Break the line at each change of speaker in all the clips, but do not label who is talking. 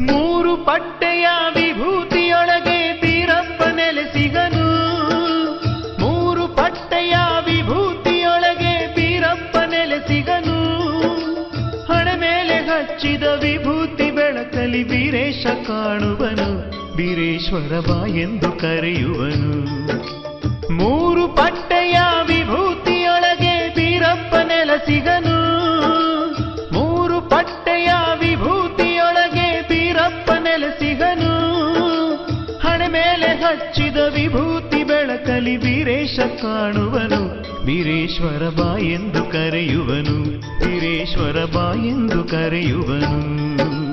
ಮೂರು ಪಟ್ಟೆಯ ವಿಭೂತಿಯೊಳಗೆ ಬೀರಪ್ಪ ನೆಲೆಸಿಗನು ಮೂರು ಪಟ್ಟೆಯ ವಿಭೂತಿಯೊಳಗೆ ಬೀರಪ್ಪ ನೆಲೆಸಿಗನು ಹಣ ಮೇಲೆ ಹಚ್ಚಿದ ವಿಭೂತಿ ಬೆಳಕಲಿ ವೀರೇಶ ಕಾಣುವನು ವೀರೇಶ್ವರ ಬಾ ಎಂದು ಕರೆಯುವನು. ಮೂರು ಪಟ್ಟೆಯ ಹಚ್ಚಿದ ವಿಭೂತಿ ಬೆಳಕಲಿ ವೀರೇಶ ಕಾಣುವನು. ವೀರೇಶ್ವರ ಬಾ ಎಂದು ಕರೆಯುವನು. ವೀರೇಶ್ವರ ಬಾ ಎಂದು ಕರೆಯುವನು.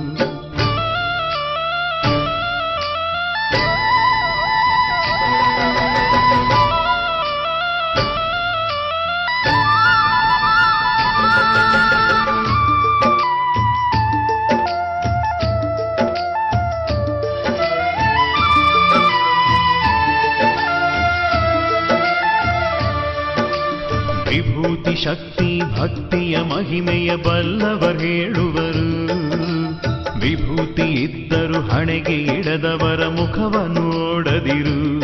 ಶಕ್ತಿ, ಭಕ್ತಿಯ ಮಹಿಮೆಯ ಬಲ್ಲವರು ಹೇಳುವರು. ವಿಭೂತಿ ಇದ್ದರು ಹಣೆಗೆ ಇಡದವರ ಮುಖವ ನೋಡದಿರು.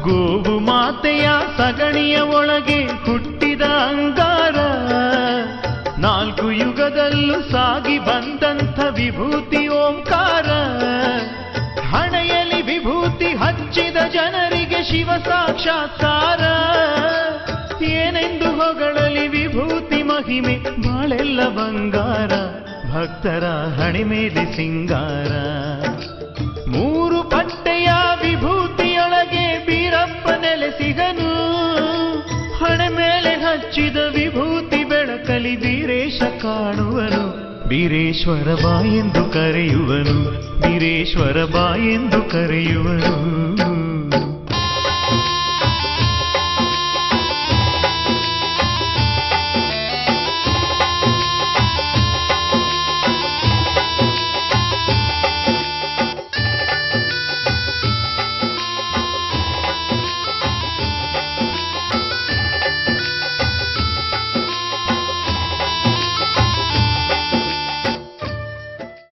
ಗೋವು ಮಾತೆಯ ಸಗಣಿಯ ಒಳಗೆ ಹುಟ್ಟಿದ ಅಂಗಾರ. ನಾಲ್ಕು ಯುಗದಲ್ಲೂ ಸಾಗಿ ಬಂದಂಥ ವಿಭೂತಿ ಓಂಕಾರ. ಹಣೆಯಲ್ಲಿ ವಿಭೂತಿ ಹಚ್ಚಿದ ಜನರಿಗೆ ಶಿವ ಸಾಕ್ಷಾತ್ಕಾರ ಏನೆಂದು ಹೊಗಳಲಿ ವಿಭೂತಿ ಮಹಿಮೆ, ಬಾಳೆಲ್ಲ ಬಂಗಾರ, ಭಕ್ತರ ಹಣೆ ಮೇಲೆ ಸಿಂಗಾರ. ಮೂರು ಪಟ್ಟೆಯ ವಿಭೂತಿಯೊಳಗೆ ಬೀರಪ್ಪ ನೆಲೆಸಿಗನು ಹಣೆ ಮೇಲೆ ಹಚ್ಚಿದ ವಿಭೂತಿ ಬೆಳಕಲಿ ವೀರೇಶ ಕಾಣುವನು ವೀರೇಶ್ವರ ಬಾ ಎಂದು ಕರೆಯುವನು ವೀರೇಶ್ವರ ಬಾ ಎಂದು ಕರೆಯುವನು.